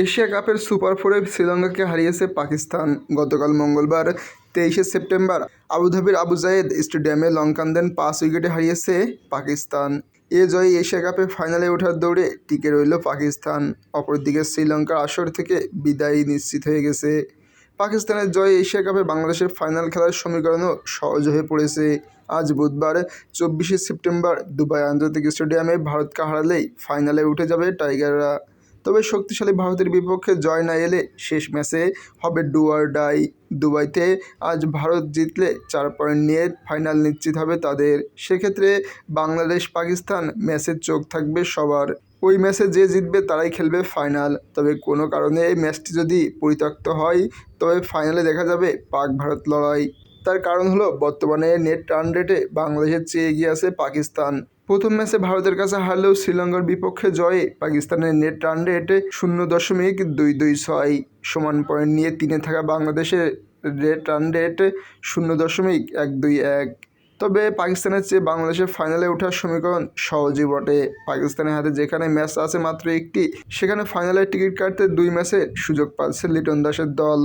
Asia কাপের super ফোরে শ্রীলঙ্কাকে হারিয়েছে পাকিস্তান। গতকাল মঙ্গলবার তেইশে সেপ্টেম্বর আবুধাবির আবু জায়েদ স্টেডিয়ামে লঙ্কানদের পাঁচ উইকেটে হারিয়েছে পাকিস্তান। এ জয়ে এশিয়া কাপে ফাইনালে ওঠার দৌড়ে টিকে রইল পাকিস্তান। অপরদিকে শ্রীলঙ্কার আসর থেকে বিদায় নিশ্চিত হয়ে গেছে। পাকিস্তানের জয়ে এশিয়া কাপে বাংলাদেশের ফাইনাল খেলার সমীকরণও সহজ হয়ে পড়েছে। আজ বুধবার চব্বিশে সেপ্টেম্বর দুবাই আন্তর্জাতিক স্টেডিয়ামে ভারতকে হারালেই ফাইনালে উঠে যাবে টাইগাররা। তবে শক্তিশালী ভারতের বিপক্ষে জয় না এলে শেষ ম্যাচে হবে ডু আর ডাই দুবাইতে। আজ ভারত জিতলে চার পয়েন্ট নিয়ে ফাইনাল নিশ্চিত হবে তাদের। সেক্ষেত্রে বাংলাদেশ পাকিস্তান ম্যাচের চোখ থাকবে সবার। ওই ম্যাচে যে জিতবে তারাই খেলবে ফাইনাল। তবে কোনো কারণে এই ম্যাচটি যদি পরিত্যক্ত হয়, তবে ফাইনালে দেখা যাবে পাক ভারত লড়াই। তার কারণ হলো, বর্তমানে নেট রান রেটে বাংলাদেশের চেয়ে এগিয়ে আছে পাকিস্তান। প্রথম ম্যাচে ভারতের কাছে হারলেও শ্রীলঙ্কার বিপক্ষে জয়ে পাকিস্তানের নেট রান রেট শূন্য দশমিক দুই দুই ছয় সমান পয়েন্ট নিয়ে তিনে থাকা বাংলাদেশের রেট রান রেট শূন্য দশমিক এক দুই এক। তবে পাকিস্তানের চেয়ে বাংলাদেশের ফাইনালে ওঠার সমীকরণ সহজই বটে। পাকিস্তানের হাতে যেখানে ম্যাচ আছে মাত্র একটি, সেখানে ফাইনালের টিকিট কাটতে দুই ম্যাচের সুযোগ পাচ্ছে লিটন দাসের দল।